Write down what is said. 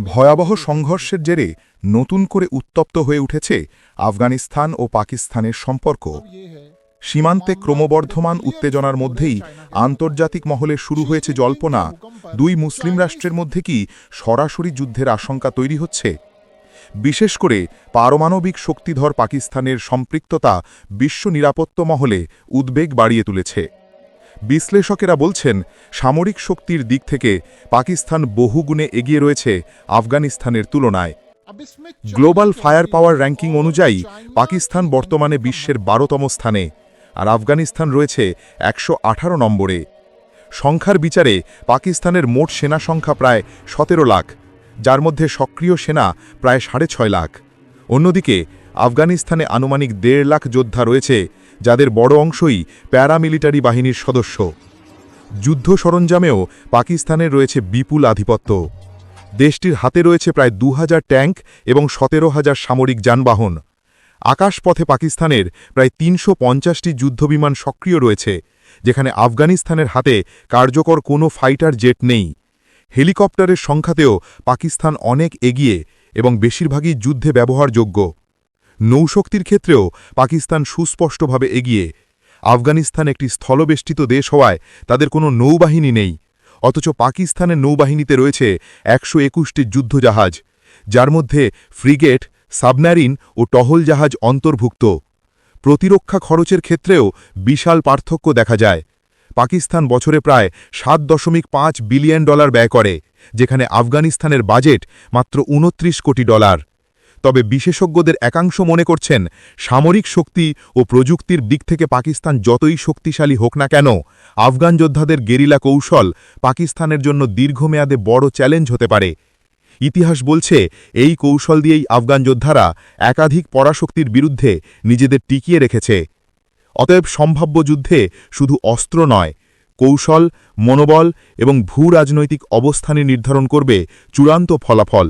ভয়াবহ সংঘর্ষের জেরে নতুন করে উত্তপ্ত হয়ে উঠেছে আফগানিস্তান ও পাকিস্তানের সম্পর্ক। সীমান্তে ক্রমবর্ধমান উত্তেজনার মধ্যেই আন্তর্জাতিক মহলে শুরু হয়েছে জল্পনা, দুই মুসলিম রাষ্ট্রের মধ্যে কি সরাসরি যুদ্ধের আশঙ্কা তৈরি হচ্ছে? বিশেষ করে পারমাণবিক শক্তিধর পাকিস্তানের সম্পৃক্ততা বিশ্ব নিরাপত্তা মহলে উদ্বেগ বাড়িয়ে তুলেছে। বিশ্লেষকেরা বলছেন, সামরিক শক্তির দিক থেকে পাকিস্তান বহুগুণে এগিয়ে রয়েছে আফগানিস্তানের তুলনায়। গ্লোবাল ফায়ার পাওয়ার র্যাঙ্কিং অনুযায়ী পাকিস্তান বর্তমানে বিশ্বের বারোতম স্থানে, আর আফগানিস্তান রয়েছে একশো আঠারো নম্বরে। সংখ্যার বিচারে পাকিস্তানের মোট সেনা সংখ্যা প্রায় সতেরো লাখ, যার মধ্যে সক্রিয় সেনা প্রায় সাড়ে ছয় লাখ। অন্যদিকে আফগানিস্তানে আনুমানিক দেড় লাখ যোদ্ধা রয়েছে, যাদের বড় অংশই প্যারামিলিটারি বাহিনীর সদস্য। যুদ্ধ সরঞ্জামেও পাকিস্তানের রয়েছে বিপুল আধিপত্য। দেশটির হাতে রয়েছে প্রায় দু হাজার ট্যাঙ্ক এবং সতেরো হাজার সামরিক যানবাহন। আকাশপথে পাকিস্তানের প্রায় তিনশো পঞ্চাশটি যুদ্ধবিমান সক্রিয় রয়েছে, যেখানে আফগানিস্তানের হাতে কার্যকর কোনো ফাইটার জেট নেই। হেলিকপ্টারের সংখ্যাতেও পাকিস্তান অনেক এগিয়ে এবং বেশিরভাগই যুদ্ধে ব্যবহারযোগ্য। নৌশক্তির ক্ষেত্রেও পাকিস্তান সুস্পষ্টভাবে এগিয়ে। আফগানিস্তান একটি স্থলবেষ্টিত দেশ হওয়ায় তাদের কোনো নৌবাহিনী নেই। অথচ পাকিস্তানের নৌবাহিনীতে রয়েছে একশো একুশটি যুদ্ধজাহাজ, যার মধ্যে ফ্রিগেট সাবমেরিন ও টহল জাহাজ অন্তর্ভুক্ত। প্রতিরক্ষা খরচের ক্ষেত্রেও বিশাল পার্থক্য দেখা যায়। পাকিস্তান বছরে প্রায় সাত দশমিক পাঁচ বিলিয়ন ডলার ব্যয় করে, যেখানে আফগানিস্তানের বাজেট মাত্র উনত্রিশ কোটি ডলার। তবে বিশেষজ্ঞদের একাংশ মনে করছেন, সামরিক শক্তি ও প্রযুক্তির দিক থেকে পাকিস্তান যতই শক্তিশালী হোক না কেন, আফগান যোদ্ধাদের গেরিলা কৌশল পাকিস্তানের জন্য দীর্ঘমেয়াদে বড় চ্যালেঞ্জ হতে পারে। ইতিহাস বলছে, এই কৌশল দিয়েই আফগান যোদ্ধারা একাধিক পরাশক্তির বিরুদ্ধে নিজেদের টিকিয়ে রেখেছে। অতএব সম্ভাব্য যুদ্ধে শুধু অস্ত্র নয়, কৌশল, মনোবল এবং ভূ রাজনৈতিক অবস্থানই নির্ধারণ করবে চূড়ান্ত ফলাফল।